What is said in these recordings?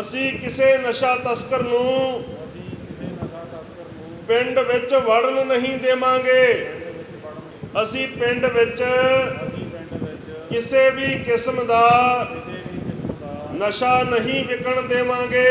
ਅਸੀਂ ਕਿਸੇ ਨਸ਼ਾ ਤਸਕਰ ਨੂੰ ਪਿੰਡ ਵਿੱਚ ਵੜਨ ਨਹੀਂ ਦੇਵਾਂਗੇ। ਅਸੀਂ ਪਿੰਡ ਵਿੱਚ ਕਿਸੇ ਵੀ ਕਿਸਮ ਦਾ ਨਸ਼ਾ ਨਹੀਂ ਵਿਕਣ ਦੇਵਾਂਗੇ।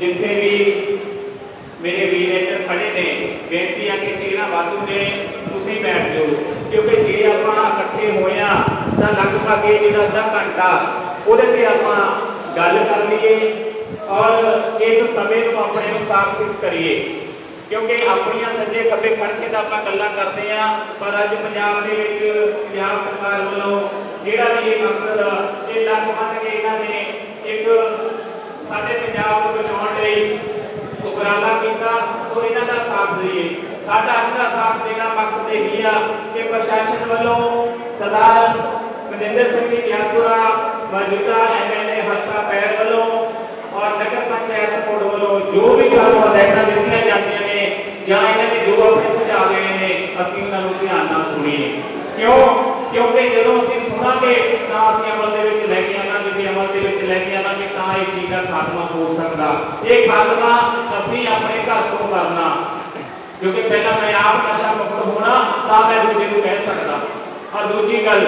ਜਿੱਥੇ ਵੀ ਮੇਰੇ ਵੀਰ ਇੱਧਰ ਖੜੇ ਨੇ, ਬੇਨਤੀ ਆ ਕਿ ਚੀਰਾਂ ਵਾਧੂ ਨੇ, ਤੁਸੀਂ ਬੈਠ ਜਾਓ। ਕਿਉਂਕਿ ਜੇ ਆਪਾਂ ਇਕੱਠੇ ਹੋਏ ਆ, ਤਾਂ ਲਗਭਗ ਇਹ ਜਿਹੜਾ ਅੱਧਾ ਘੰਟਾ, ਉਹਦੇ ਤੇ ਆਪਾਂ ਗੱਲ ਕਰ ਲਈਏ ਔਰ ਇਸ ਸਮੇਂ ਨੂੰ ਆਪਣੇ ਨੂੰ ਕਰੀਏ। ਕਿਉਂਕਿ ਆਪਣੀਆਂ ਸੱਜੇ ਖੱਬੇ ਖੜ ਕੇ ਤਾਂ ਆਪਾਂ ਗੱਲਾਂ ਕਰਦੇ ਆ, ਪਰ ਅੱਜ ਪੰਜਾਬ ਦੇ ਵਿੱਚ ਪੰਜਾਬ ਸਰਕਾਰ ਵੱਲੋਂ ਜਿਹੜਾ ਵੀ ਇਹ ਮਕਸਦ ਇਹ ਲੱਗ ਮੰਨ ਕੇ ਇਹਨਾਂ ਨੇ ਇੱਕ ਸਾਡੇ ਪੰਜਾਬ ਨੂੰ ਬਚਾਉਣ ਲਈ ਉਪਰਾਲਾ ਕੀਤਾ, ਸੋ ਇਹਨਾਂ ਦਾ ਸਾਥ ਦਈਏ। ਸਾਡਾ ਅੱਜ ਦਾ ਸਾਥ ਦੇਣਾ ਮਕਸਦ ਇਹ ਆ ਕਿ ਪ੍ਰਸ਼ਾਸਨ ਵੱਲੋਂ ਸਰਦਾਰ ਮਨਿੰਦਰ ਸਿੰਘ ਜੀ ਗਿਆਸਪੁਰਾ ਮੌਜੂਦਾ ਐਮਐਲਏ ਹਲਕਾ ਪੈਰ ਵੱਲੋਂ ਔਰ ਨਗਰ ਪੰਚਾਇਤ ਬੋਰਡ ਵੱਲੋਂ ਜੋ ਵੀ ਸਾਨੂੰ ਹਦਾਇਤਾਂ ਦਿੱਤੀਆਂ ਜਾਂਦੀਆਂ ਨੇ ਜਾਂ ਇਹਨਾਂ ਨੇ ਜੋ ਆਪਣੇ ਸੁਝਾਅ ਦੇਣੇ ਨੇ, ਅਸੀਂ ਉਹਨਾਂ ਨੂੰ ਧਿਆਨ ਨਾਲ ਸੁਣੀਏ। ਕਿਉਂ? ਕਿਉਂਕਿ ਜਦੋਂ ਅਸੀਂ ਸੁਣਾਂਗੇ ਤਾਂ ਅਸੀਂ ਅਮਲ ਦੇ ਵਿੱਚ ਲੈ ਕੇ ਆਵਾਂਗੇ, ਜੇ ਅਮਲ ਦੇ ਵਿੱਚ ਲੈ ਕੇ ਆਵਾਂਗੇ ਤਾਂ ਇਹ ਚੀਜ਼ ਦਾ ਖਾਤਮਾ ਹੋ ਸਕਦਾ। ਇਹ ਖਾਤਮਾ ਅਸੀਂ ਆਪਣੇ ਘਰ ਤੋਂ ਕਰਨਾ। ਕਿਉਂਕਿ ਪਹਿਲਾਂ ਮੈਂ ਆਪ ਨਸ਼ਾ ਮੁਕਤ ਹੋਣਾ ਤਾਂ ਮੈਂ ਦੂਜੇ ਨੂੰ ਕਹਿ ਸਕਦਾ। ਔਰ ਦੂਜੀ ਗੱਲ,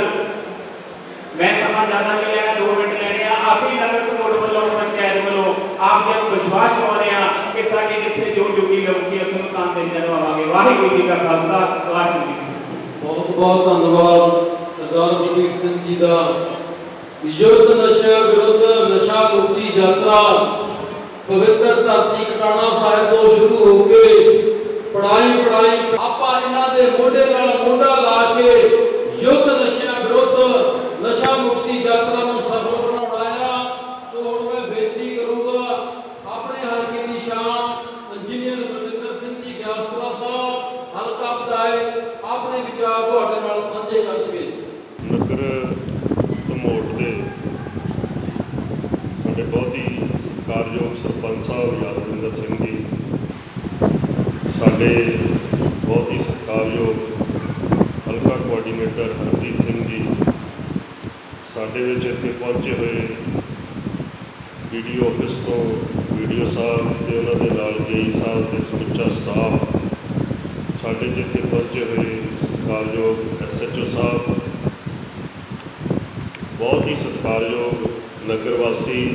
ਮੈਂ ਸਮਾਂ ਜ਼ਿਆਦਾ ਨਹੀਂ ਲੈਣਾ 2 ਮਿੰਟ ਲੈਣੇ ਆ। ਅਸੀਂ ਨਗਰ ਕਮੇਟੀ ਵੱਲੋਂ, ਪੰਚਾਇਤ ਵੱਲੋਂ ਆਪ ਜੀ ਨੂੰ ਵਿਸ਼ਵਾਸ ਦਿਵਾਉਂਦੇ ਆ ਕਿ ਸਾਡੇ ਜਿੱਥੇ ਜੋ ਜੁਗੀ ਲਊਗੀ ਅਸੀਂ ਨੂੰ ਕੰਮ ਦੇ ਜਨਵਾਵਾਂਗੇ ਵਾਹਿਗੁਰੂ ਜੀ ਕਾ ਖਾਲਸਾ, ਵਾਹਿਗੁਰੂ ਜੀ ਬਹੁਤ ਬਹੁਤ ਧੰਨਵਾਦ। ਸਰਦਾਰ ਬਲਬੀਰ ਸਿੰਘ ਜੀ ਦਾ ਯੁੱਧ ਨਸ਼ਾ ਵਿਰੁੱਧ ਨਸ਼ਾ ਮੁਕਤੀ ਯਾਤਰਾ ਪਵਿੱਤਰ ਧਰਤੀ ਕਟਾਣਾ ਸਾਹਿਬ ਤੋਂ ਸ਼ੁਰੂ ਹੋ ਕੇ ਪੜਾਈ ਪੜਾਈ ਆਪਾਂ ਇਹਨਾਂ ਦੇ ਮੋਢੇ ਨਾਲ ਮੋਢਾ ਲਾ ਕੇ ਯੁੱਧ ਨਸ਼ਾ ਵਿਰੁੱਧ ਨਸ਼ਾ ਮੁਕਤੀ ਯਾਤਰਾ ਨੂੰ ਸਫਲ ਬਣਾਉਣਾ ਆ ਸੋ ਹੁਣ ਮੈਂ ਬੇਨਤੀ ਕਰੂੰਗਾ ਆਪਣੇ ਹਲਕੇ ਦੀ ਸ਼ਾਨ ਇੰਜੀਨੀਅਰ ਬਲਵਿੰਦਰ ਸਿੰਘ ਜੀ ਗਿਆਸਪੁਰਾ ਸਾਹਿਬ ਹਲਕਾ ਵਿਧਾਇਕ ਆਪਣੇ ਵਿਚਾਰ ਤੁਹਾਡੇ ਨਾਲ ਸਾਂਝੇ ਕਰਨਗੇ ਨਗਰ ਧਮੋਟ ਦੇ ਸਾਡੇ ਬਹੁਤ ਹੀ ਸਤਿਕਾਰਯੋਗ ਸਰਪੰਚ ਸਾਹਿਬ ਯਾਦਵਿੰਦਰ ਸਿੰਘ ਜੀ। ਸਾਡੇ ਬਹੁਤ ਹੀ ਸਤਿਕਾਰਯੋਗ ਹਲਕਾ ਕੋਆਰਡੀਨੇਟਰ ਹਰਪ੍ਰੀਤ ਸਿੰਘ ਜੀ। ਸਾਡੇ ਵਿੱਚ ਇੱਥੇ ਪਹੁੰਚੇ ਹੋਏ ਵੀਡੀਓ ਆਫਿਸ ਤੋਂ ਵੀਡੀਓ ਸਾਹਿਬ ਤੇ ਉਹਨਾਂ ਦੇ ਨਾਲ ਜੇਈ ਸਾਹਿਬ ਤੇ ਸਮੁੱਚਾ ਸਟਾਫ ਸਾਡੇ ਜਿੱਥੇ ਪਹੁੰਚੇ ਹੋਏ ਸਤਿਕਾਰਯੋਗ ਐਸਐਚਓ ਸਾਹਿਬ। ਬਹੁਤ ਹੀ ਸਤਿਕਾਰਯੋਗ ਨਗਰ ਵਾਸੀ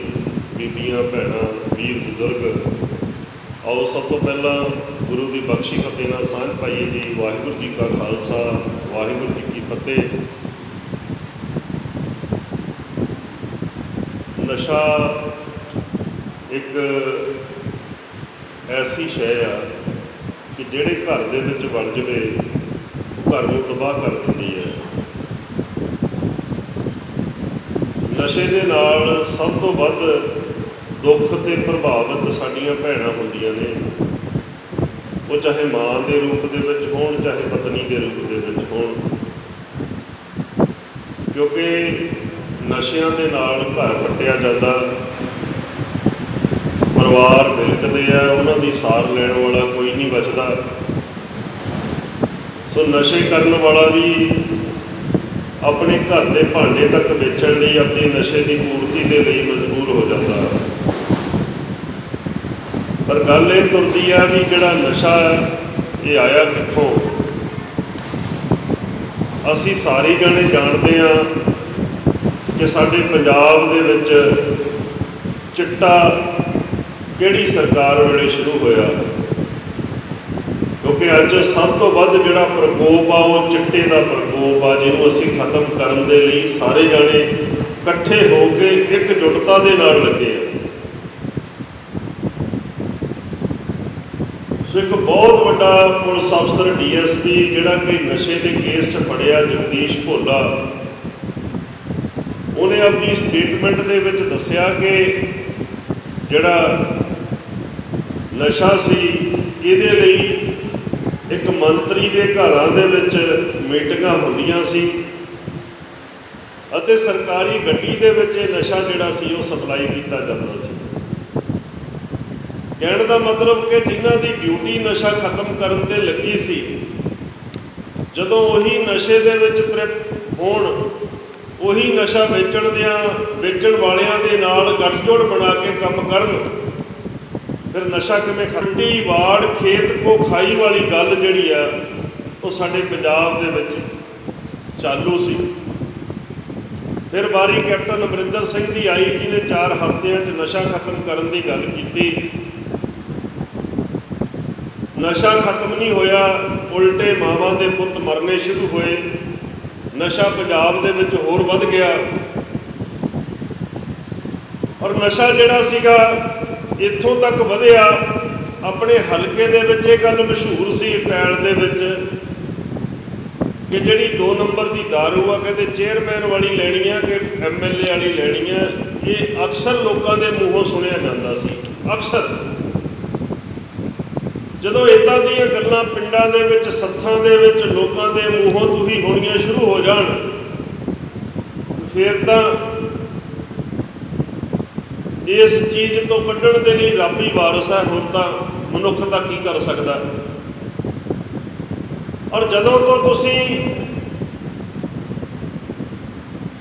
ਬੀਬੀਆਂ, ਭੈਣਾਂ, ਵੀਰ, ਬਜ਼ੁਰਗ। ਆਓ ਸਭ ਤੋਂ ਪਹਿਲਾਂ ਗੁਰੂ ਦੀ ਬਖਸ਼ੀ ਫਤਿਹ ਨਾਲ ਸਾਂਝ ਪਾਈਏ ਜੀ। ਵਾਹਿਗੁਰੂ ਜੀ ਕਾ ਖਾਲਸਾ, ਵਾਹਿਗੁਰੂ ਜੀ ਕੀ ਫਤਿਹ। ਨਸ਼ਾ ਇੱਕ ਐਸੀ ਸ਼ੈ ਆ ਕਿ ਜਿਹੜੇ ਘਰ ਦੇ ਵਿੱਚ ਵੜ ਜਵੇ ਘਰ ਨੂੰ ਤਬਾਹ ਕਰ ਦਿੰਦੀ ਹੈ ਨਸ਼ੇ ਦੇ ਨਾਲ ਸਭ ਤੋਂ ਵੱਧ ਦੁੱਖ ਤੇ ਪ੍ਰਭਾਵਿਤ ਸਾਡੀਆਂ ਭੈਣਾਂ ਹੁੰਦੀਆਂ ਨੇ। ਉਹ ਚਾਹੇ ਮਾਂ ਦੇ ਰੂਪ ਦੇ ਵਿੱਚ ਹੋਣ, ਚਾਹੇ ਪਤਨੀ ਦੇ ਰੂਪ ਦੇ ਵਿੱਚ ਹੋਣ। ਕਿਉਂਕਿ ਨਸ਼ਿਆਂ ਦੇ ਨਾਲ ਘਰ ਪੱਟਿਆ ਜਾਂਦਾ। ਪਰਿਵਾਰ ਮਿਲਕਦੇ ਆ, ਉਹਨਾਂ ਦੀ ਸਾਰ ਲੈਣ ਵਾਲਾ ਕੋਈ ਨਹੀਂ ਬਚਦਾ। ਸੋ ਨਸ਼ੇ ਕਰਨ ਵਾਲਾ ਵੀ ਆਪਣੇ ਘਰ ਦੇ ਭਾਂਡੇ ਤੱਕ ਵੇਚਣ ਲਈ ਆਪਣੀ ਨਸ਼ੇ ਦੀ ਪੂਰਤੀ ਦੇ ਲਈ ਮਜਬੂਰ ਹੋ ਜਾਂਦਾ ਹੈ। ਪਰ ਗੱਲ ਇਹ ਤੁਰਦੀ ਆ ਵੀ ਜਿਹੜਾ ਨਸ਼ਾ ਇਹ ਆਇਆ ਕਿੱਥੋਂ? ਅਸੀਂ ਸਾਰੇ ਜਣੇ ਜਾਣਦੇ ਆ ਕਿ ਸਾਡੇ ਪੰਜਾਬ ਦੇ ਵਿੱਚ ਚਿੱਟਾ ਕਿਹੜੀ ਸਰਕਾਰ ਵੇਲੇ ਸ਼ੁਰੂ ਹੋਇਆ? ਕਿਉਂਕਿ ਅੱਜ ਸਭ ਤੋਂ ਵੱਧ ਜਿਹੜਾ ਪ੍ਰਕੋਪ ਆ, ਉਹ ਚਿੱਟੇ ਦਾ ਪ੍ਰਕੋਪ ਆ, ਜਿਹਨੂੰ ਅਸੀਂ ਖਤਮ ਕਰਨ ਦੇ ਲਈ ਸਾਰੇ ਜਾਣੇ ਇਕੱਠੇ ਹੋ ਕੇ ਇੱਕ ਜੁਟਤਾ ਦੇ ਨਾਲ ਲੱਗੇ ਆ। ਸੋ ਇੱਕ ਬਹੁਤ ਵੱਡਾ ਪੁਲਿਸ ਅਫਸਰ ਡੀਐਸਪੀ ਜਿਹੜਾ ਕਿ ਨਸ਼ੇ ਦੇ ਕੇਸ 'ਚ ਫੜਿਆ, ਜਗਦੀਸ਼ ਭੋਲਾ। ਉਹਨੇ ਆਪਣੀ ਸਟੇਟਮੈਂਟ ਦੇ ਵਿੱਚ ਦੱਸਿਆ ਕਿ ਜਿਹੜਾ ਨਸ਼ਾ ਸੀ, ਇਹਦੇ ਲਈ ਇੱਕ ਮੰਤਰੀ ਦੇ ਘਰਾਂ ਦੇ ਵਿੱਚ ਮੀਟਿੰਗਾਂ ਹੁੰਦੀਆਂ ਸੀ ਅਤੇ ਸਰਕਾਰੀ ਗੱਡੀ ਦੇ ਵਿੱਚ ਇਹ ਨਸ਼ਾ ਜਿਹੜਾ ਸੀ ਉਹ ਸਪਲਾਈ ਕੀਤਾ ਜਾਂਦਾ ਸੀ। ਕਹਿਣ ਦਾ ਮਤਲਬ ਕਿ ਜਿਨ੍ਹਾਂ ਦੀ ਡਿਊਟੀ ਨਸ਼ਾ ਖਤਮ ਕਰਨ ਤੇ ਲੱਗੀ ਸੀ, ਜਦੋਂ ਉਹੀ ਨਸ਼ੇ ਦੇ ਵਿੱਚ ਤ੍ਰਿਪਤ ਹੋਣ, ਉਹੀ ਨਸ਼ਾ ਵੇਚਣ ਦਿਆਂ, ਵੇਚਣ ਵਾਲਿਆਂ ਦੇ ਨਾਲ ਗੱਠਜੋੜ ਬਣਾ ਕੇ ਕੰਮ ਕਰਨ ਫਿਰ ਨਸ਼ਾ ਕਿਵੇਂ ਖੱਟੀ ਵਾੜ, ਖੇਤ ਕੋ ਖਾਈ ਵਾਲੀ ਗੱਲ ਜਿਹੜੀ ਆ, ਉਹ ਸਾਡੇ ਪੰਜਾਬ ਦੇ ਵਿੱਚ ਚਾਲੂ ਸੀ। ਫਿਰ ਵਾਰੀ ਕੈਪਟਨ ਅਮਰਿੰਦਰ ਸਿੰਘ ਦੀ ਆਈ, ਜਿਹਨੇ 4 ਹਫ਼ਤਿਆਂ 'ਚ ਨਸ਼ਾ ਖਤਮ ਕਰਨ ਦੀ ਗੱਲ ਕੀਤੀ। ਨਸ਼ਾ ਖਤਮ ਨਹੀਂ ਹੋਇਆ, ਉਲਟੇ ਮਾਵਾਂ ਦੇ ਪੁੱਤ ਮਰਨੇ ਸ਼ੁਰੂ ਹੋਏ। ਨਸ਼ਾ ਪੰਜਾਬ ਦੇ ਵਿੱਚ ਹੋਰ ਵੱਧ ਗਿਆ। ਔਰ ਨਸ਼ਾ ਜਿਹੜਾ ਸੀਗਾ ਇੱਥੋਂ ਤੱਕ ਵਧਿਆ। ਆਪਣੇ ਹਲਕੇ ਦੇ ਵਿੱਚ ਇਹ ਗੱਲ ਮਸ਼ਹੂਰ ਸੀ, ਪੈਲ ਦੇ ਵਿੱਚ, ਕਿ ਜਿਹੜੀ 2 ਨੰਬਰ ਦੀ ਦਾਰੂ ਆ, ਕਹਿੰਦੇ ਚੇਅਰਮੈਨ ਵਾਲੀ ਲੈਣੀ ਆ ਕਿ ਐਮਐਲਏ ਵਾਲੀ ਲੈਣੀ ਆ, ਇਹ ਅਕਸਰ ਲੋਕਾਂ ਦੇ ਮੂੰਹੋਂ ਸੁਣਿਆ ਜਾਂਦਾ ਸੀ। ਅਕਸਰ। ਜਦੋਂ ਇਦਾਂ ਦੀਆਂ ਗੱਲਾਂ ਪਿੰਡਾਂ ਦੇ ਵਿੱਚ, ਸੱਥਾਂ ਦੇ ਵਿੱਚ ਲੋਕਾਂ ਦੇ ਮੂੰਹੋਂ ਤੁਸੀਂ ਹੋਣੀਆਂ ਸ਼ੁਰੂ ਹੋ ਜਾਣ ਫਿਰ ਤਾਂ ਇਸ ਚੀਜ਼ ਤੋਂ ਕੱਢਣ ਦੇ ਲਈ ਰੱਬ ਹੀ ਵਾਰਸ ਹੈ, ਹੋਰ ਤਾਂ ਮਨੁੱਖ ਤਾਂ ਕੀ ਕਰ ਸਕਦਾ? ਔਰ ਜਦੋਂ ਤੋਂ ਤੁਸੀਂ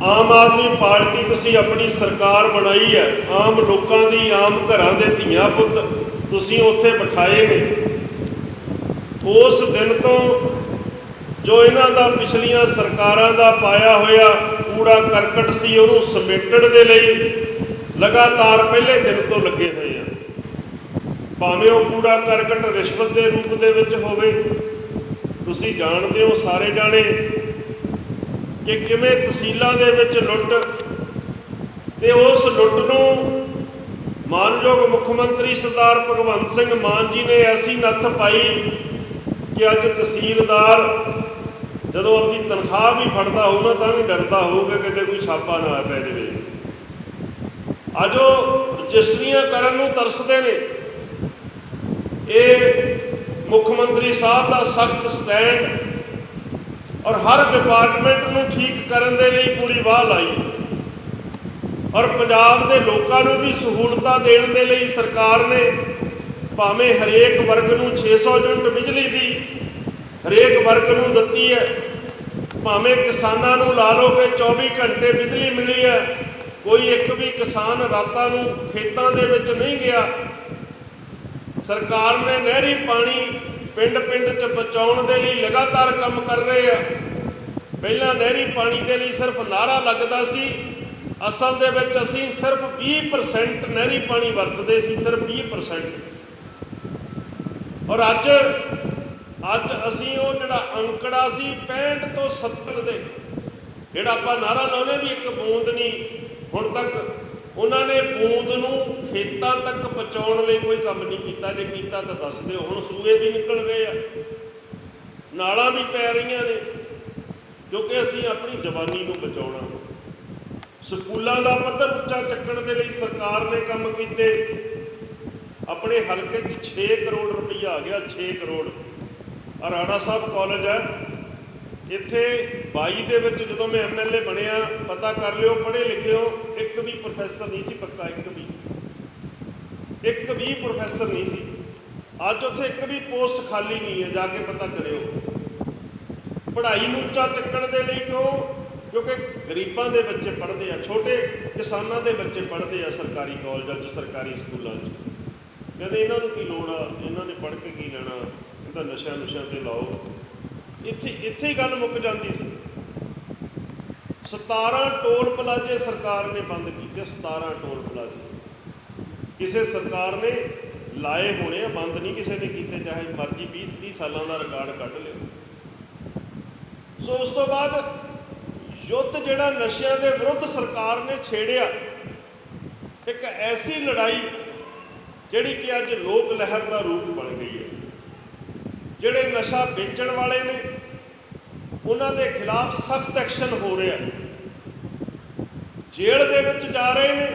ਆਮ ਆਦਮੀ ਪਾਰਟੀ ਤੁਸੀਂ ਆਪਣੀ ਸਰਕਾਰ ਬਣਾਈ ਹੈ, ਆਮ ਲੋਕਾਂ ਦੀ, ਆਮ ਘਰਾਂ ਦੇ ਧੀਆਂ ਪੁੱਤ ਤੁਸੀਂ ਉੱਥੇ ਬਿਠਾਏ ਨੇ, ਉਸ ਦਿਨ ਤੋਂ ਜੋ ਇਹਨਾਂ ਦਾ ਪਿਛਲੀਆਂ ਸਰਕਾਰਾਂ ਦਾ ਪਾਇਆ ਹੋਇਆ ਕੂੜਾ ਕਰਕਟ ਸੀ, ਉਹਨੂੰ ਸਮੇਟਣ ਦੇ ਲਈ ਲਗਾਤਾਰ ਪਹਿਲੇ ਦਿਨ ਤੋਂ ਲੱਗੇ ਹੋਏ ਆ। ਭਾਵੇਂ ਉਹ ਕੂੜਾ ਕਰਕਟ ਰਿਸ਼ਵਤ ਦੇ ਰੂਪ ਦੇ ਵਿੱਚ ਹੋਵੇ, ਤੁਸੀਂ ਜਾਣਦੇ ਹੋ ਸਾਰੇ ਜਾਣੇ ਕਿ ਕਿਵੇਂ ਤਹਿਸੀਲਾਂ ਦੇ ਵਿੱਚ ਲੁੱਟ ਤੇ ਉਸ ਲੁੱਟ ਨੂੰ ਮਾਨਯੋਗ ਮੁੱਖ ਮੰਤਰੀ ਸਰਦਾਰ ਭਗਵੰਤ ਸਿੰਘ ਮਾਨ ਜੀ ਨੇ ਐਸੀ ਨੱਥ ਪਾਈ ਕਿ ਅੱਜ ਤਹਿਸੀਲਦਾਰ ਜਦੋਂ ਆਪਣੀ ਤਨਖਾਹ ਵੀ ਫੜਦਾ ਹੋਊਗਾ ਤਾਂ ਵੀ ਡਰਦਾ ਹੋਊਗਾ ਕਿਤੇ ਕੋਈ ਛਾਪਾ ਨਾ ਪੈ ਜਾਵੇ। ਅੱਜ ਉਹ ਰਜਿਸਟਰੀਆਂ ਕਰਨ ਨੂੰ ਤਰਸਦੇ ਨੇ। ਇਹ ਮੁੱਖ ਮੰਤਰੀ ਸਾਹਿਬ ਦਾ ਸਖਤ ਸਟੈਂਡ ਔਰ ਹਰ ਡਿਪਾਰਟਮੈਂਟ ਨੂੰ ਠੀਕ ਕਰਨ ਦੇ ਲਈ ਪੂਰੀ ਵਾਹ ਲਾਈ। ਔਰ ਪੰਜਾਬ ਦੇ ਲੋਕਾਂ ਨੂੰ ਵੀ ਸਹੂਲਤਾਂ ਦੇਣ ਦੇ ਲਈ ਸਰਕਾਰ ਨੇ ਭਾਵੇਂ ਹਰੇਕ ਵਰਗ ਨੂੰ 600 ਯੂਨਿਟ ਬਿਜਲੀ ਦੀ ਹਰੇਕ ਵਰਗ ਨੂੰ ਦਿੱਤੀ ਹੈ, ਭਾਵੇਂ ਕਿਸਾਨਾਂ ਨੂੰ ਲਾ ਲਓ ਕਿ 24 ਘੰਟੇ ਬਿਜਲੀ ਮਿਲੀ ਹੈ ਕੋਈ ਇੱਕ ਵੀ ਕਿਸਾਨ ਰਾਤਾਂ ਨੂੰ ਖੇਤਾਂ ਦੇ ਵਿੱਚ ਨਹੀਂ ਗਿਆ। ਸਰਕਾਰ ਨੇ ਨਹਿਰੀ ਪਾਣੀ ਪਿੰਡ-ਪਿੰਡ 'ਚ ਪਹੁੰਚਾਉਣ ਦੇ ਲਈ ਲਗਾਤਾਰ ਕੰਮ ਕਰ ਰਹੇ ਆ। ਪਹਿਲਾਂ ਨਹਿਰੀ ਪਾਣੀ ਦੇ ਲਈ ਸਿਰਫ ਨਾਰਾ ਲੱਗਦਾ ਸੀ। ਅਸਲ ਦੇ ਵਿੱਚ ਅਸੀਂ ਸਿਰਫ 20% ਨਹਿਰੀ ਪਾਣੀ ਵਰਤਦੇ ਸੀ, ਸਿਰਫ 20% ਔਰ ਅੱਜ ਅੱਜ ਅਸੀਂ ਉਹ ਜਿਹੜਾ ਅੰਕੜਾ ਸੀ 65 ਤੋਂ 70 ਦੇ, ਜਿਹੜਾ ਆਪਾਂ ਨਾਰਾ ਲਾਉਨੇ ਵੀ ਇੱਕ ਬੂੰਦ ਨਹੀਂ ਹੁਣ ਤੱਕ ਉਹਨਾਂ ਨੇ ਬੂੰਦ ਨੂੰ ਖੇਤਾਂ ਤੱਕ ਪਹੁੰਚਾਉਣ ਲਈ ਕੋਈ ਕੰਮ ਨਹੀਂ ਕੀਤਾ। ਜੇ ਕੀਤਾ ਤਾਂ ਦੱਸ ਦਿਓ, ਹੁਣ ਸੂਏ ਵੀ ਨਿਕਲ ਰਹੇ ਆ, ਨਾਲਾਂ ਵੀ ਪੈ ਰਹੀਆਂ ਨੇ ਕਿਉਂਕਿ ਅਸੀਂ ਆਪਣੀ ਜਵਾਨੀ ਨੂੰ ਬਚਾਉਣਾ। ਸਕੂਲਾਂ ਦਾ ਪੱਧਰ ਉੱਚਾ ਚੱਕਣ ਦੇ ਲਈ ਸਰਕਾਰ ਨੇ ਕੰਮ ਕੀਤੇ। ਆਪਣੇ ਹਲਕੇ 'ਚ 6 ਕਰੋੜ ਰੁਪਈਆ ਆ ਗਿਆ 6 ਕਰੋੜ। ਆ ਰਾਣਾ ਸਾਹਿਬ ਕਾਲਜ ਹੈ ਇੱਥੇ 22 ਦੇ ਵਿੱਚ ਜਦੋਂ ਮੈਂ ਐਮਐਲਏ ਬਣਿਆ, ਪਤਾ ਕਰ ਲਿਓ, ਪੜ੍ਹੇ ਲਿਖਿਓ ਇੱਕ ਵੀ ਪ੍ਰੋਫੈਸਰ ਨਹੀਂ ਸੀ ਪੱਕਾ, ਇੱਕ ਵੀ। ਇੱਕ ਵੀ ਪ੍ਰੋਫੈਸਰ ਨਹੀਂ ਸੀ। ਅੱਜ ਉੱਥੇ ਇੱਕ ਵੀ ਪੋਸਟ ਖਾਲੀ ਨਹੀਂ ਹੈ, ਜਾ ਕੇ ਪਤਾ ਕਰਿਓ। ਪੜ੍ਹਾਈ ਨੂੰ ਉੱਚਾ ਚੱਕਣ ਦੇ ਲਈ ਕਿਉਂ? ਕਿਉਂਕਿ ਗਰੀਬਾਂ ਦੇ ਬੱਚੇ ਪੜ੍ਹਦੇ ਆ, ਛੋਟੇ ਕਿਸਾਨਾਂ ਦੇ ਬੱਚੇ ਪੜ੍ਹਦੇ ਆ ਸਰਕਾਰੀ ਕਾਲਜਾਂ 'ਚ, ਸਰਕਾਰੀ ਸਕੂਲਾਂ 'ਚ। ਕਹਿੰਦੇ ਇਹਨਾਂ ਨੂੰ ਕੀ ਲੋੜ ਆ? ਇਹਨਾਂ ਨੇ ਪੜ੍ਹ ਕੇ ਕੀ ਲੈਣਾ? ਇਹ ਤਾਂ ਨਸ਼ਿਆਂ ਨੁਸ਼ਿਆਂ ਤੇ ਲਾਓ। ਇੱਥੇ ਇੱਥੇ ਹੀ ਗੱਲ ਮੁੱਕ ਜਾਂਦੀ ਸੀ। 17 ਟੋਲ ਪਲਾਜ਼ੇ ਸਰਕਾਰ ਨੇ ਬੰਦ ਕੀਤੇ 17 ਟੋਲ ਪਲਾਜ਼ੇ। ਕਿਸੇ ਸਰਕਾਰ ਨੇ ਲਾਏ ਹੋਣੇ ਆ, ਬੰਦ ਨਹੀਂ ਕਿਸੇ ਨੇ ਕੀਤੇ, ਚਾਹੇ ਮਰਜ਼ੀ 20 30 ਸਾਲਾਂ ਦਾ ਰਿਕਾਰਡ ਕੱਢ ਲਿਓ ਸੋ ਉਸ ਤੋਂ ਬਾਅਦ ਯੁੱਧ ਜਿਹੜਾ ਨਸ਼ਿਆਂ ਦੇ ਵਿਰੁੱਧ ਸਰਕਾਰ ਨੇ ਛੇੜਿਆ, ਇੱਕ ਐਸੀ ਲੜਾਈ ਜਿਹੜੀ ਕਿ ਅੱਜ ਲੋਕ ਲਹਿਰ ਦਾ ਰੂਪ ਬਣ ਗਈ ਜਿਹੜੇ ਨਸ਼ਾ ਵੇਚਣ ਵਾਲੇ ਨੇ, ਉਹਨਾਂ ਦੇ ਖਿਲਾਫ ਸਖਤ ਐਕਸ਼ਨ ਹੋ ਰਿਹਾ ਜੇਲ੍ਹ ਦੇ ਵਿੱਚ ਜਾ ਰਹੇ ਨੇ,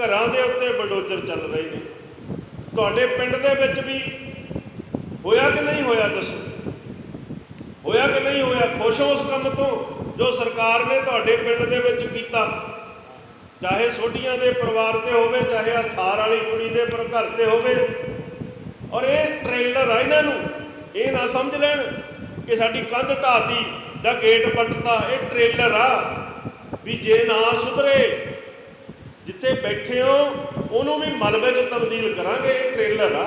ਘਰਾਂ ਦੇ ਉੱਤੇ ਬਲਡੋਜ਼ਰ ਚੱਲ ਰਹੇ ਨੇ। ਤੁਹਾਡੇ ਪਿੰਡ ਦੇ ਵਿੱਚ ਵੀ ਹੋਇਆ ਕਿ ਨਹੀਂ ਹੋਇਆ ਦੱਸੋ? ਹੋਇਆ ਕਿ ਨਹੀਂ ਹੋਇਆ? ਖੁਸ਼ ਹੋ ਉਸ ਕੰਮ ਤੋਂ ਜੋ ਸਰਕਾਰ ਨੇ ਤੁਹਾਡੇ ਪਿੰਡ ਦੇ ਵਿੱਚ ਕੀਤਾ। ਚਾਹੇ ਛੋਟੀਆਂ ਦੇ ਪਰਿਵਾਰ ਤੇ ਹੋਵੇ, ਚਾਹੇ ਆ ਥਾਰ ਵਾਲੀ ਕੁੜੀ ਦੇ ਪਰ ਘਰ ਤੇ ਹੋਵੇ ਔਰ ਇਹ ਟ੍ਰੇਲਰ ਆ ਇਹਨਾਂ ਨੂੰ। ਇਹ ਨਾ ਸਮਝ ਲੈਣ ਕਿ ਸਾਡੀ ਕੰਧ ਢਾਤੀ ਦਾ ਗੇਟ ਪੱਟਤਾ। ਇਹ ਟ੍ਰੇਲਰ ਆ ਵੀ ਜੇ ਨਾ ਸੁਧਰੇ, ਜਿੱਥੇ ਬੈਠੇ ਹੋ, ਉਹਨੂੰ ਵੀ ਮਲਬੇ 'ਚ ਤਬਦੀਲ ਕਰਾਂਗੇ, ਇਹ ਟ੍ਰੇਲਰ ਆ।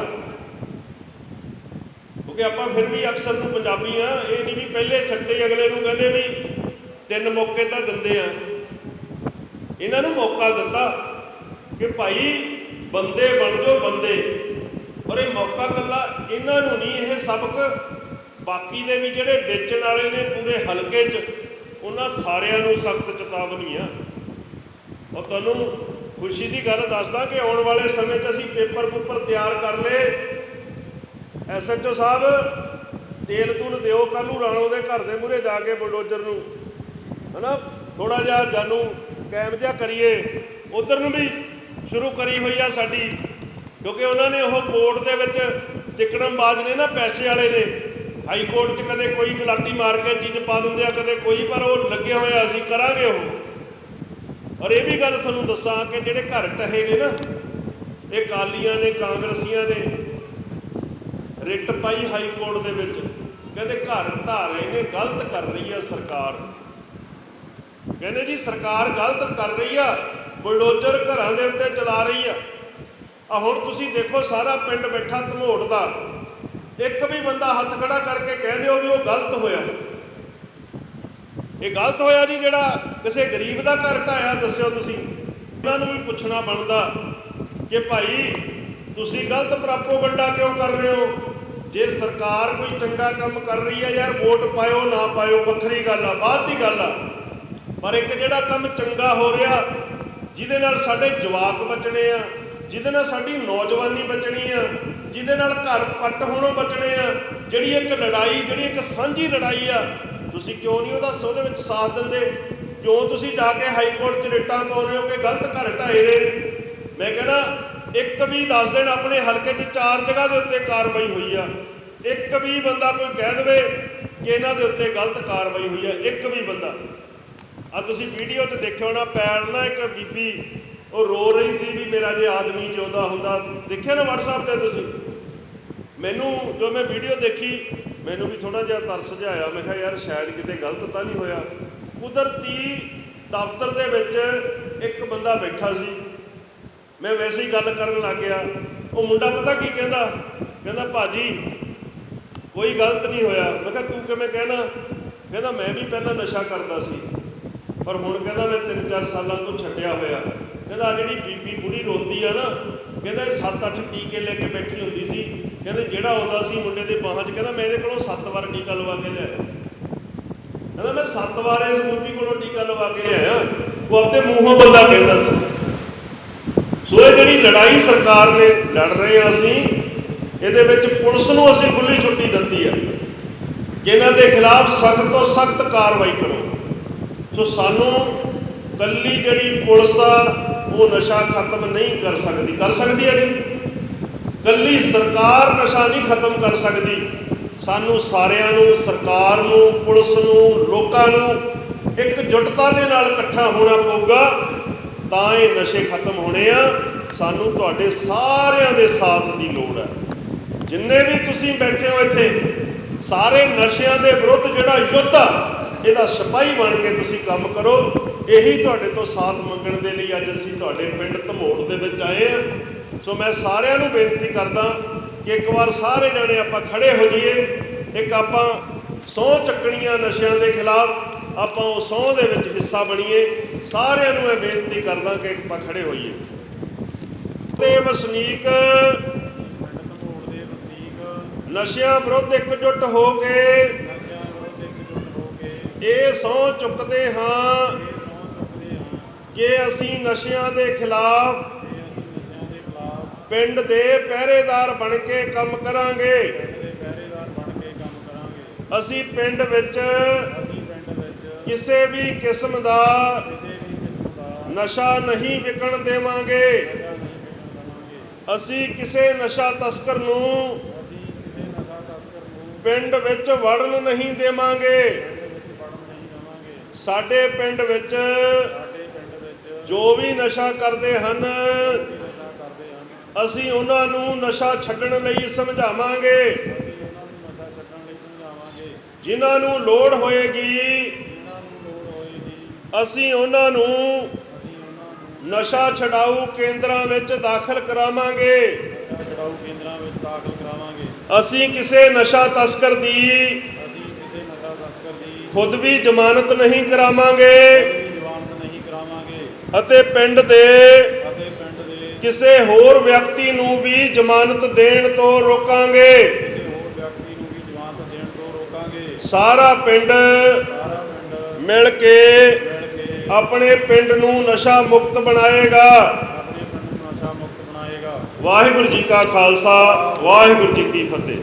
ਕਿਉਂਕਿ ਆਪਾਂ ਫਿਰ ਵੀ ਅਕਸਰ ਨੂੰ ਪੰਜਾਬੀ ਆ, ਇਹ ਨਹੀਂ ਵੀ ਪਹਿਲੇ ਛੱਡੇ ਅਗਲੇ ਨੂੰ ਕਹਿੰਦੇ ਵੀ ਤਿੰਨ ਮੌਕੇ ਤਾਂ ਦਿੰਦੇ ਆ। ਇਹਨਾਂ ਨੂੰ ਮੌਕਾ ਦਿੱਤਾ ਕਿ ਭਾਈ ਬੰਦੇ ਬਣ ਜਾਓ ਬੰਦੇ। ਔਰ ਇਹ ਮੌਕਾ ਕੱਲਾ, ਇਹਨਾਂ ਨੂੰ ਨਹੀਂ ਇਹ ਸਬਕ। ਬਾਕੀ ਦੇ ਵੀ ਜਿਹੜੇ ਵੇਚਣ ਵਾਲੇ ਨੇ ਪੂਰੇ ਹਲਕੇ 'ਚ, ਉਹਨਾਂ ਸਾਰਿਆਂ ਨੂੰ ਸਖਤ ਚੇਤਾਵਨੀ ਆ ਔਰ ਤੁਹਾਨੂੰ ਖੁਸ਼ੀ ਦੀ ਗੱਲ ਦੱਸਦਾ ਕਿ ਆਉਣ ਵਾਲੇ ਸਮੇਂ 'ਚ ਅਸੀਂ ਪੇਪਰ ਪੂਪਰ ਤਿਆਰ ਕਰ ਲਏ। ਐਸਐਚਓ ਸਾਹਿਬ, ਤੇਲ ਤੂਲ ਦਿਓ ਕੱਲ ਨੂੰ ਰਾਣੋ ਦੇ ਘਰ ਦੇ ਮੂਹਰੇ ਜਾ ਕੇ ਬਲਡੋਜ਼ਰ ਨੂੰ। ਹਨਾ? ਥੋੜਾ ਜਿਹਾ ਜਾਨੂ ਕੈਮ ਜਿਹਾ ਕਰੀਏ। ਉਧਰ ਨੂੰ ਵੀ ਸ਼ੁਰੂ ਕਰੀ ਹੋਈ ਆ ਸਾਡੀ ਕਿਉਂਕਿ ਉਹਨਾਂ ਨੇ ਉਹ ਕੋਰਟ ਦੇ ਵਿੱਚ ਤਿਕੜਮਬਾਜ਼ ਨੇ ਨਾ, ਪੈਸੇ ਵਾਲੇ ਨੇ। ਹਾਈ ਕੋਰਟ 'ਚ ਕਦੇ ਕੋਈ ਗਲਾਟੀ ਮਾਰ ਕੇ ਚੀਜ਼ ਪਾ ਦਿੰਦੇ ਆ, ਕਦੇ ਕੋਈ, ਪਰ ਉਹ ਲੱਗੇ ਹੋਏ ਅਸੀਂ ਕਰਾਂਗੇ ਉਹ। ਔਰ ਇਹ ਵੀ ਗੱਲ ਤੁਹਾਨੂੰ ਦੱਸਾਂ ਕਿ ਜਿਹੜੇ ਘਰ ਟਹੇ ਨੇ ਨਾ, ਇਹ ਕਾਲੀਆਂ ਨੇ, ਕਾਂਗਰਸੀਆਂ ਨੇ, ਰਿਟ ਪਾਈ ਹਾਈ ਕੋਰਟ ਦੇ ਵਿੱਚ। ਕਹਿੰਦੇ ਘਰ ਢਾ ਰਹੇ ਨੇ, ਗਲਤ ਕਰ ਰਹੀ ਆ ਸਰਕਾਰ। ਕਹਿੰਦੇ ਜੀ, ਸਰਕਾਰ ਗਲਤ ਕਰ ਰਹੀ ਆ, ਬੁਲਡੋਜ਼ਰ ਘਰਾਂ ਦੇ ਉੱਤੇ ਚਲਾ ਰਹੀ ਆ। ਆ ਹੁਣ ਤੁਸੀਂ ਦੇਖੋ ਸਾਰਾ ਪਿੰਡ ਬੈਠਾ ਧਮੋੜ ਦਾ। ਇੱਕ ਵੀ ਬੰਦਾ ਹੱਥ ਖੜਾ ਕਰਕੇ ਕਹਿ ਦਿਓ ਵੀ ਉਹ ਗਲਤ ਹੋਇਆ। ਇਹ ਗਲਤ ਹੋਇਆ ਜੀ ਜਿਹੜਾ ਕਿਸੇ ਗਰੀਬ ਦਾ ਘਰ ਢਾਇਆ, ਦੱਸਿਓ ਤੁਸੀਂ। ਉਹਨਾਂ ਨੂੰ ਵੀ ਪੁੱਛਣਾ ਬਣਦਾ ਕਿ ਭਾਈ, ਤੁਸੀਂ ਗਲਤ ਪ੍ਰਾਪੋਗੰਡਾ ਕਿਉਂ ਕਰ ਰਹੇ ਹੋ? ਜੇ ਸਰਕਾਰ ਕੋਈ ਚੰਗਾ ਕੰਮ ਕਰ ਰਹੀ ਹੈ ਯਾਰ, ਵੋਟ ਪਾਇਓ, ਨਾ ਪਾਇਓ, ਵੱਖਰੀ ਗੱਲ ਆ, ਬਾਅਦ ਦੀ ਗੱਲ ਆ। ਪਰ ਇੱਕ ਜਿਹੜਾ ਕੰਮ ਚੰਗਾ ਹੋ ਰਿਹਾ, ਜਿਹਦੇ ਨਾਲ ਸਾਡੇ ਜਵਾਕ ਬਚਣੇ ਆ। ਜਿਹਦੇ ਨਾਲ ਸਾਡੀ ਨੌਜਵਾਨੀ ਬਚਣੀ ਆ, ਜਿਹਦੇ ਨਾਲ ਘਰ ਪੱਟ ਹੋਣੋਂ ਬਚਣੇ ਆ, ਜਿਹੜੀ ਇੱਕ ਲੜਾਈ, ਜਿਹੜੀ ਇੱਕ ਸਾਂਝੀ ਲੜਾਈ ਆ, ਤੁਸੀਂ ਕਿਉਂ ਨਹੀਂ ਉਹਦਾ ਉਹਦੇ ਵਿੱਚ ਸਾਥ ਦਿੰਦੇ? ਕਿਉਂ ਤੁਸੀਂ ਜਾ ਕੇ ਹਾਈ ਕੋਰਟ 'ਚ ਰਿਟਾਂ ਪਾਉਂਦੇ ਹੋ ਕਿ ਗਲਤ ਘਰ ਢਾਏ ਰਹੇ ਨੇ? ਮੈਂ ਕਹਿੰਦਾ, ਇੱਕ ਵੀ ਦੱਸ ਦੇਣ ਆਪਣੇ ਹਲਕੇ 'ਚ ਚਾਰ ਜਗ੍ਹਾ ਦੇ ਉੱਤੇ ਕਾਰਵਾਈ ਹੋਈ ਆ। ਇੱਕ ਵੀ ਬੰਦਾ ਕੋਈ ਕਹਿ ਦੇਵੇ ਕਿ ਇਹਨਾਂ ਦੇ ਉੱਤੇ ਗਲਤ ਕਾਰਵਾਈ ਹੋਈ ਆ, ਇੱਕ ਵੀ ਬੰਦਾ। ਆ ਤੁਸੀਂ ਵੀਡੀਓ 'ਚ ਦੇਖਿਓ ਨਾ ਪੈਰ ਨਾ ਇੱਕ ਬੀਬੀ ਉਹ ਰੋ ਰਹੀ ਸੀ ਵੀ ਮੇਰਾ ਜੇ ਆਦਮੀ ਜਿਉਂਦਾ ਹੁੰਦਾ। ਦੇਖਿਆ ਨਾ WhatsApp ਤੇ ਤੁਸੀਂ? ਮੈਨੂੰ ਜੋ ਮੈਂ ਵੀਡੀਓ ਦੇਖੀ, ਮੈਨੂੰ ਵੀ ਥੋੜਾ ਜਿਹਾ ਤਰਸ ਜਿਹਾ ਆਇਆ। ਮੈਂ ਕਿਹਾ, ਯਾਰ, ਸ਼ਾਇਦ ਕਿਤੇ ਗਲਤ ਤਾਂ ਨਹੀਂ ਹੋਇਆ। ਕੁਦਰਤੀ ਦਫ਼ਤਰ ਦੇ ਵਿੱਚ ਇੱਕ ਬੰਦਾ ਬੈਠਾ ਸੀ। ਮੈਂ ਵੈਸੇ ਹੀ ਗੱਲ ਕਰਨ ਲੱਗ ਗਿਆ। ਉਹ ਮੁੰਡਾ ਪਤਾ ਕੀ ਕਹਿੰਦਾ? ਕਹਿੰਦਾ, ਭਾਜੀ, ਕੋਈ ਗਲਤ ਨਹੀਂ ਹੋਇਆ। ਮੈਂ ਕਿਹਾ, ਤੂੰ ਕਿਵੇਂ ਕਹਿਣਾ? ਕਹਿੰਦਾ, ਮੈਂ ਵੀ ਪਹਿਲਾਂ ਨਸ਼ਾ ਕਰਦਾ ਸੀ, ਪਰ ਹੁਣ ਕਹਿੰਦਾ ਮੈਂ 3-4 ਸਾਲਾਂ ਤੋਂ ਛੱਡਿਆ ਹੋਇਆ। ਕਹਿੰਦਾ ਜਿਹੜੀ ਬੀਬੀ ਬੁੜੀ ਰੋਂਦੀ ਆ ਨਾ, ਕਹਿੰਦਾ ਇਹ 7-8 ਟੀਕੇ ਲੈ ਕੇ ਬੈਠੀ ਹੁੰਦੀ ਸੀ। ਕਹਿੰਦੇ ਜਿਹੜਾ ਆਉਂਦਾ ਸੀ ਮੁੰਡੇ ਦੇ ਬਾਹਾਂ 'ਚ, ਕਹਿੰਦਾ ਮੈਂ ਇਹਦੇ ਕੋਲੋਂ 7 ਵਾਰ ਟੀਕਾ ਲਵਾ ਕੇ ਲਿਆਇਆ। ਕਹਿੰਦਾ ਮੈਂ 7 ਵਾਰ ਇਸ ਬੀਬੀ ਕੋਲੋਂ ਟੀਕਾ ਲਵਾ ਕੇ ਲਿਆਇਆ। ਉਹ ਆਪਣੇ ਮੂੰਹੋਂ ਬੰਦਾ ਕਹਿੰਦਾ ਸੀ। ਸੋ ਇਹ ਜਿਹੜੀ ਲੜਾਈ ਸਰਕਾਰ ਨੇ ਲੜ ਰਹੇ ਆ ਅਸੀਂ, ਇਹਦੇ ਵਿੱਚ ਪੁਲਿਸ ਨੂੰ ਅਸੀਂ ਖੁੱਲੀ ਛੁੱਟੀ ਦਿੱਤੀ ਆ। ਕਿ ਇਹਨਾਂ ਦੇ ਖਿਲਾਫ ਸਖਤ ਤੋਂ ਸਖਤ ਕਾਰਵਾਈ ਕਰੋ। ਸੋ ਸਾਨੂੰ ਕੱਲੀ ਜਿਹੜੀ ਪੁਲਿਸ ਆ ਉਹ ਨਸ਼ਾ ਖਤਮ ਨਹੀਂ ਕਰ ਸਕਦੀ। ਕਰ ਸਕਦੀ ਹੈ ਜੀ। ਕੱਲੀ ਸਰਕਾਰ ਨਸ਼ਾ ਨਹੀਂ ਖਤਮ ਕਰ ਸਕਦੀ। ਸਾਨੂੰ ਸਾਰਿਆਂ ਨੂੰ, ਸਰਕਾਰ ਨੂੰ, ਪੁਲਿਸ ਨੂੰ, ਲੋਕਾਂ ਨੂੰ ਇੱਕ ਜੁਟਤਾ ਦੇ ਨਾਲ ਇਕੱਠਾ ਹੋਣਾ ਪਊਗਾ, ਤਾਂ ਇਹ ਨਸ਼ੇ ਖਤਮ ਹੋਣੇ ਆ। ਸਾਨੂੰ ਤੁਹਾਡੇ ਸਾਰਿਆਂ ਦੇ ਸਾਥ ਦੀ ਲੋੜ ਹੈ। ਜਿੰਨੇ ਵੀ ਤੁਸੀਂ ਬੈਠੇ ਹੋ ਇੱਥੇ, ਸਾਰੇ ਨਸ਼ਿਆਂ ਦੇ ਵਿਰੁੱਧ ਜਿਹੜਾ ਯੁੱਧ ਆ, ਇਹਦਾ ਸਿਪਾਹੀ ਬਣ ਕੇ ਤੁਸੀਂ ਕੰਮ ਕਰੋ। ਇਹੀ ਤੁਹਾਡੇ ਤੋਂ ਸਾਥ ਮੰਗਣ ਦੇ ਲਈ ਅੱਜ ਅਸੀਂ ਤੁਹਾਡੇ ਪਿੰਡ ਧਮੋੜ ਦੇ ਵਿੱਚ ਆਏ ਆ ਸੋ ਮੈਂ ਸਾਰਿਆਂ ਨੂੰ ਬੇਨਤੀ ਕਰਦਾ ਕਿ ਇੱਕ ਵਾਰ ਸਾਰੇ ਜਣੇ ਆਪਾਂ ਖੜੇ ਹੋ ਜਾਈਏ। ਇੱਕ ਆਪਾਂ ਸਹੁੰ ਚੱਕਣੀਆਂ ਨਸ਼ਿਆਂ ਦੇ ਖਿਲਾਫ ਆਪਾਂ ਉਹ ਸਹੁੰ ਦੇ ਵਿੱਚ ਹਿੱਸਾ ਬਣੀਏ। ਸਾਰਿਆਂ ਨੂੰ ਮੈਂ ਬੇਨਤੀ ਕਰਦਾ ਕਿ ਆਪਾਂ ਖੜੇ ਹੋਈਏ। ਦੇ ਵਸਨੀਕ ਨਸ਼ਿਆਂ ਵਿਰੁੱਧ ਇਕਜੁੱਟ ਹੋ ਕੇ ਨਸ਼ਿਆਂ ਵਿਰੁੱਧ ਇਕਜੁੱਟ ਹੋ ਕੇ ਇਹ ਹਾਂ ਇਹ ਸਹੁੰ ਚੁੱਕਦੇ ਹਾਂ। ਕਿ ਅਸੀਂ ਨਸ਼ਿਆਂ ਦੇ ਖਿਲਾਫ ਪਿੰਡ ਦੇ ਪਹਿਰੇਦਾਰ ਬਣ ਕੇ ਕੰਮ ਕਰਾਂਗੇ। ਅਸੀਂ ਪਿੰਡ ਵਿੱਚ ਕਿਸੇ ਵੀ ਕਿਸਮ ਦਾ ਨਸ਼ਾ ਨਹੀਂ ਵਿਕਣ ਦੇਵਾਂਗੇ। ਅਸੀਂ ਕਿਸੇ ਨਸ਼ਾ ਤਸਕਰ ਨੂੰ ਪਿੰਡ ਵਿੱਚ ਵੜਨ ਨਹੀਂ ਦੇਵਾਂਗੇ। ਸਾਡੇ ਪਿੰਡ ਵਿੱਚ ਜੋ ਵੀ ਨਸ਼ਾ ਕਰਦੇ ਹਨ ਅਸੀਂ ਉਹਨਾਂ ਨੂੰ ਨਸ਼ਾ ਛੱਡਣ ਲਈ ਸਮਝਾਵਾਂਗੇ। ਜਿਨ੍ਹਾਂ ਨੂੰ ਲੋੜ ਹੋਏਗੀ ਅਸੀਂ ਉਹਨਾਂ ਨੂੰ ਨਸ਼ਾ ਛਡਾਊ ਕੇਂਦਰਾਂ ਵਿੱਚ ਦਾਖਲ ਕਰਾਵਾਂਗੇ। ਛਡਾਊ ਕੇਂਦਰਾਂ ਵਿੱਚ ਦਾਖਲ ਕਰਾਵਾਂਗੇ ਅਸੀਂ ਕਿਸੇ ਨਸ਼ਾ ਤਸਕਰ ਦੀ ਅਸੀਂ ਕਿਸੇ ਨਸ਼ਾ ਤਸਕਰ ਦੀ ਖੁਦ ਵੀ ਜ਼ਮਾਨਤ ਨਹੀਂ ਕਰਾਵਾਂਗੇ ਕੋਈ ਜ਼ਮਾਨਤ ਨਹੀਂ ਕਰਾਵਾਂਗੇ ਅਤੇ ਪਿੰਡ ਦੇ ਅਤੇ ਪਿੰਡ ਦੇ ਕਿਸੇ ਹੋਰ ਵਿਅਕਤੀ ਨੂੰ ਵੀ ਜ਼ਮਾਨਤ ਦੇਣ ਤੋਂ ਰੋਕਾਂਗੇ। ਕਿਸੇ ਹੋਰ ਵਿਅਕਤੀ ਨੂੰ ਵੀ ਜ਼ਮਾਨਤ ਦੇਣ ਤੋਂ ਰੋਕਾਂਗੇ। ਸਾਰਾ ਪਿੰਡ ਸਾਰਾ ਪਿੰਡ ਮਿਲ ਕੇ ਮਿਲ ਕੇ ਆਪਣੇ ਪਿੰਡ ਨੂੰ ਨਸ਼ਾ ਮੁਕਤ ਬਣਾਏਗਾ। ਆਪਣੇ ਪਿੰਡ ਨੂੰ ਨਸ਼ਾ ਮੁਕਤ ਬਣਾਏਗਾ। ਵਾਹਿਗੁਰੂ ਜੀ ਕਾ ਖਾਲਸਾ ਵਾਹਿਗੁਰੂ ਜੀ ਕੀ ਫਤਿਹ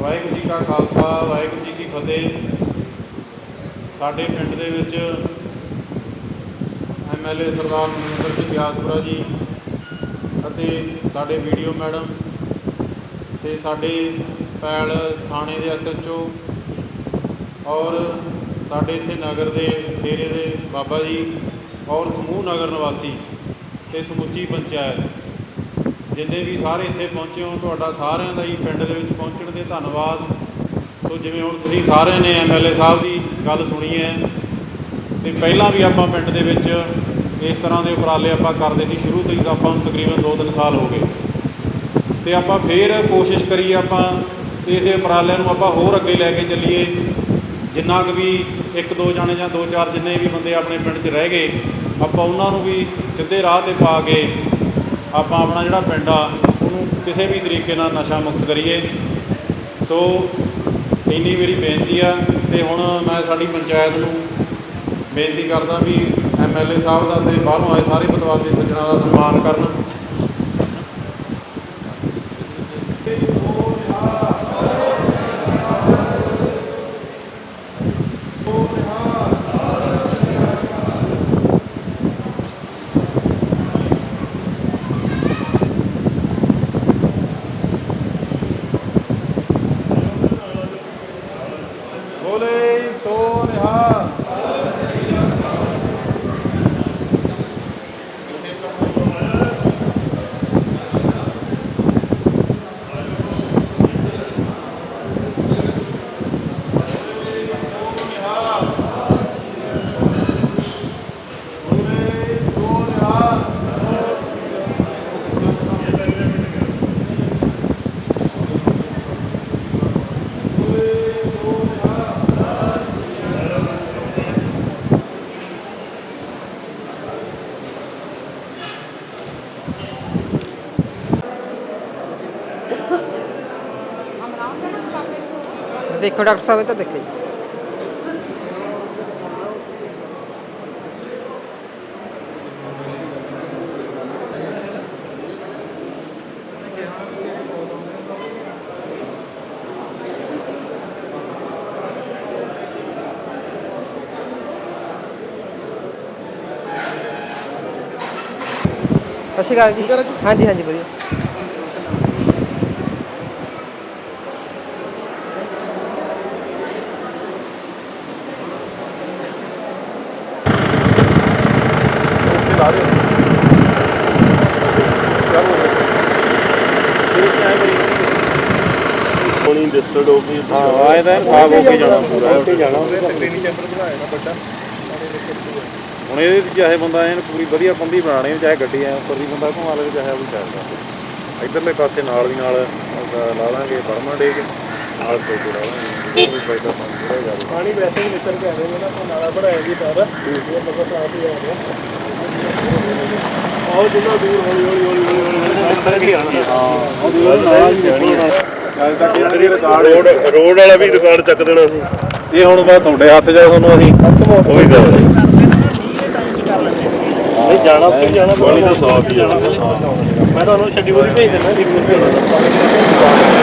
ਵਾਹਿਗੁਰੂ ਜੀ ਕਾ ਖਾਲਸਾ ਵਾਹਿਗੁਰੂ ਜੀ ਕੀ ਫਤਿਹ। ਸਾਡੇ ਪਿੰਡ ਦੇ ਵਿੱਚ ਐਮਐਲਏ ਸਰਦਾਰ ਮਨਿੰਦਰ ਸਿੰਘ ਗਿਆਸਪੁਰਾ ਜੀ ਅਤੇ ਸਾਡੇ ਵੀਡੀਓ ਮੈਡਮ ਤੇ ਸਾਡੇ ਪੈਲ ਥਾਣੇ ਦੇ ਐਸਐਚਓ ਔਰ ਸਾਡੇ ਇੱਥੇ ਨਗਰ ਦੇ ਡੇਰੇ ਦੇ ਬਾਬਾ ਜੀ ਔਰ ਸਮੂਹ ਨਗਰ ਨਿਵਾਸੀ ਤੇ ਸਮੁੱਚੀ ਪੰਚਾਇਤ, ਜਿੰਨੇ ਵੀ ਸਾਰੇ ਇੱਥੇ ਪਹੁੰਚੇ ਹੋ, ਤੁਹਾਡਾ ਸਾਰਿਆਂ ਦਾ ਹੀ ਪਿੰਡ ਦੇ ਵਿੱਚ ਪਹੁੰਚਣ ਦੇ ਧੰਨਵਾਦ। ਸੋ ਜਿਵੇਂ ਹੁਣ ਤੁਸੀਂ ਸਾਰਿਆਂ ਨੇ ਐਮਐਲਏ ਸਾਹਿਬ ਦੀ ਗੱਲ ਸੁਣੀ ਹੈ, ਤੇ ਪਹਿਲਾਂ ਵੀ ਆਪਾਂ ਪਿੰਡ ਦੇ ਵਿੱਚ ਇਸ ਤਰ੍ਹਾਂ ਦੇ ਉਪਰਾਲੇ ਆਪਾਂ ਕਰਦੇ ਸੀ, ਸ਼ੁਰੂ ਤੋਂ ਹੀ ਆਪਾਂ ਨੂੰ ਤਕਰੀਬਨ 2-3 ਸਾਲ ਹੋ ਗਏ। ਤੇ ਆਪਾਂ ਫੇਰ ਕੋਸ਼ਿਸ਼ ਕਰੀਏ ਆਪਾਂ ਇਸੇ ਉਪਰਾਲਿਆਂ ਨੂੰ ਆਪਾਂ ਹੋਰ ਅੱਗੇ ਲੈ ਕੇ ਚੱਲੀਏ। ਜਿੰਨਾ ਕੁ ਵੀ ਇੱਕ ਦੋ ਜਾਣੇ ਜਾਂ ਦੋ ਚਾਰ ਜਿੰਨੇ ਵੀ ਬੰਦੇ ਆਪਣੇ ਪਿੰਡ 'ਚ ਰਹਿ ਗਏ, ਆਪਾਂ ਉਹਨਾਂ ਨੂੰ ਵੀ ਸਿੱਧੇ ਰਾਹ ਤੇ ਪਾ ਕੇ ਆਪਾਂ ਆਪਣਾ ਜਿਹੜਾ ਪਿੰਡ ਆ, ਉਹਨੂੰ ਕਿਸੇ ਵੀ ਤਰੀਕੇ ਨਾਲ ਨਸ਼ਾ ਮੁਕਤ ਕਰੀਏ। ਸੋ ਇੰਨੀ ਮੇਰੀ ਬੇਨਤੀ ਆ ਤੇ ਹੁਣ ਮੈਂ ਸਾਡੀ ਪੰਚਾਇਤ ਨੂੰ ਬੇਨਤੀ ਕਰਦਾ ਵੀ ਐਮਐਲਏ ਸਾਹਿਬ ਦਾ ਤੇ ਬਾਹਰੋਂ ਆਏ ਸਾਰੇ ਪਤਵਾਦੀ ਸੱਜਣਾ ਦਾ ਸਨਮਾਨ ਕਰਨ ਬੋਲੇ ਸੋ ਨਿਹਾਲ ਦੇਖੋ ਡਾਕਟਰ ਸਾਹਿਬ ਇੱਧਰ ਦੇਖੋ ਜੀ। ਸਤਿ ਸ਼੍ਰੀ ਅਕਾਲ ਜੀ। ਹਾਂਜੀ ਹਾਂਜੀ ਵਧੀਆ। ਹੋਣੀ ਡਿਸਟਰਡ ਹੋ ਗਈ ਹਾਂ ਆਏ ਤਾਂ ਸਾਫ਼ ਹੋ ਕੇ ਜਾਣਾ ਪੂਰਾ ਹੋ ਕੇ ਜਾਣਾ ਤਕਰੀਬਨ ਚੈਂਬਰ ਬਣਾਇਆ ਨਾ ਵੱਡਾ। ਹੁਣ ਇਹਦੇ ਵਿੱਚ ਚਾਹੇ ਬੰਦਾ ਐਨ ਪੂਰੀ ਵਧੀਆ ਬੰਦੀ ਬਣਾਣੀ ਚਾਹੇ ਗੱਡੀ ਐ ਉੱਪਰ ਦੀ ਬੰਦਾ ਘੁਮਾ ਲਵੇ ਚਾਹੇ ਉਹ ਵੀ ਚੱਲਦਾ ਇਧਰਲੇ ਪਾਸੇ ਨਾਲ ਦੀ ਨਾਲ ਲਾ ਲਾਂਗੇ ਬਰਮਾ ਡੇਕ ਨਾਲ ਕੋਈ ਲਾ ਲਾਂਗੇ। ਉਹ ਵੀ ਫਾਇਦਾ ਪਾਣੀ ਵੈਸੇ ਹੀ ਨਿਕਲ ਕੇ ਆਵੇਗਾ ਨਾ ਤਾਂ ਨਾਲਾ ਬਣਾਇਆ ਜੀ ਸਾਰਾ ਇਹ ਬਗਤ ਆਪ ਹੀ ਆ ਗਿਆ ਆਓ ਜਿੰਨਾ ਦੂਰ ਹੌਲੀ ਹੌਲੀ ਹੌਲੀ ਹੌਲੀ ਅੰਦਰ ਕੀ ਆਣਾ ਉਹ ਦੂਰ ਨਾਲ ਹੀ ਜਾਣੀ ਹੈ ਅੱਜ ਤੱਕ ਇਹ ਰਿਕਾਰਡ ਰੋਡ ਰੋਡ ਵਾਲਾ ਵੀ ਰਿਕਾਰਡ ਚੱਕ ਦੇਣਾ ਸੀ। ਇਹ ਹੁਣ ਬਸ ਤੁਹਾਡੇ ਹੱਥ ਆ, ਤੁਹਾਨੂੰ ਅਸੀਂ ਉਹੀ ਗੱਲ ਹੈ। ਨਹੀਂ ਜਾਣਾ ਉੱਥੇ ਹੀ ਜਾਣਾ। ਪਾਣੀ ਤਾਂ ਸਾਫ਼ ਹੀ ਜਾਣਾ ਮੈਂ ਤੁਹਾਨੂੰ ਸ਼ਡਿਊਲ ਹੀ ਭੇਜ ਦਿੰਦਾ ਜਿਵੇਂ ਭੇਜ ਦਿੰਦਾ